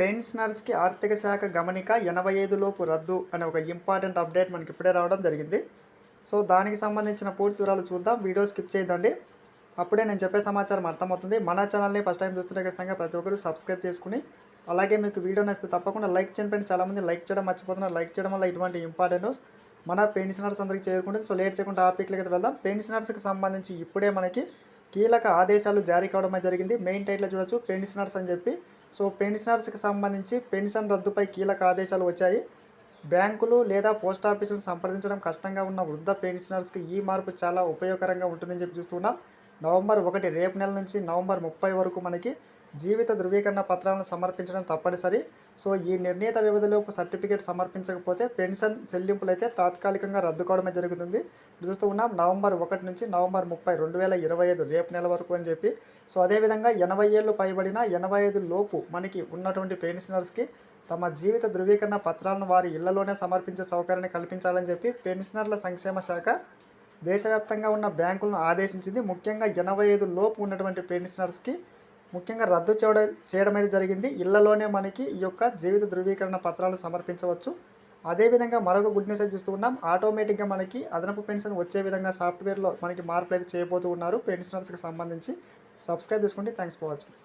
పెన్షనర్స్కి ఆర్థిక శాఖ గమనిక ఎనభై ఐదు లోపు రద్దు అనే ఒక ఇంపార్టెంట్ అప్డేట్ మనకి ఇప్పుడే రావడం జరిగింది. సో దానికి సంబంధించిన పూర్తి వివరాలు చూద్దాం. వీడియో స్కిప్ చేయదండి అప్పుడే నేను చెప్పే సమాచారం అర్థమవుతుంది. మన ఛానల్ని ఫస్ట్ టైం చూస్తుంటే ఖచ్చితంగా ప్రతి ఒక్కరు సబ్స్క్రైబ్ చేసుకుని అలాగే మీకు వీడియో నచ్చితే తప్పకుండా లైక్ చేయండి చాలామంది లైక్ చేయడం మర్చిపోతున్నారు. లైక్ చేయడం వల్ల ఇటువంటి ఇంపార్టెంట్ న్యూస్ మన పెన్షనర్స్ అందరికీ చేరుకుంటుంది. సో లేట్ చేయకుండా టాపిక్లకి వెళ్దాం. పెన్షనర్స్కి సంబంధించి ఇప్పుడే మనకి కీలక ఆదేశాలు జారీ కావడం జరిగింది. మెయిన్ టైట్లో చూడొచ్చు. పెన్షనర్స్ అని చెప్పి. సో పెన్షనర్స్కి సంబంధించి పెన్షన్ రద్దుపై కీలక ఆదేశాలు వచ్చాయి. బ్యాంకులు లేదా పోస్ట్ ఆఫీసులను సంప్రదించడం కష్టంగా ఉన్న వృద్ధ పెన్షనర్స్కి ఈ మార్పు చాలా ఉపయోగకరంగా ఉంటుందని చెప్పి చూస్తున్నాం. నవంబర్ ఒకటి రేపు నెల నుంచి నవంబర్ ముప్పై వరకు మనకి జీవిత ధృవీకరణ పత్రాలను సమర్పించడం తప్పనిసరి. సో ఈ నిర్ణీత వ్యవధిలోపు సర్టిఫికేట్ సమర్పించకపోతే పెన్షన్ చెల్లింపులు అయితే తాత్కాలికంగా రద్దు కావడమే జరుగుతుంది. చూస్తూ ఉన్నాం నవంబర్ ఒకటి నుంచి నవంబర్ ముప్పై రెండు వేల ఇరవై ఐదు రేపు నెల వరకు అని చెప్పి. సో అదేవిధంగా ఎనభై ఏళ్ళు పైబడిన ఎనభై ఐదు లోపు మనకి ఉన్నటువంటి పెన్షనర్స్కి తమ జీవిత ధృవీకరణ పత్రాలను వారి ఇళ్ళలోనే సమర్పించే సౌకర్యాన్ని కల్పించాలని చెప్పి పెన్షనర్ల సంక్షేమ శాఖ దేశవ్యాప్తంగా ఉన్న బ్యాంకులను ఆదేశించింది. ముఖ్యంగా ఎనభై ఐదు లోపు ఉన్నటువంటి పెన్షనర్స్కి ముఖ్యంగా రద్దు చేయడం చేయడం అయితే జరిగింది. ఇళ్ళలోనే మనకి ఈ యొక్క జీవిత ధృవీకరణ పత్రాలు సమర్పించవచ్చు. అదేవిధంగా మరొక గుడ్ న్యూస్ అయితే చూస్తూ ఉన్నాం. ఆటోమేటిక్గా మనకి అదనపు పెన్షన్ వచ్చే విధంగా సాఫ్ట్వేర్లో మనకి మార్పులు అయితే చేయబోతూ ఉన్నారు. పెన్షనర్స్కి సంబంధించి సబ్స్క్రైబ్ చేసుకోండి. Thanks for watching.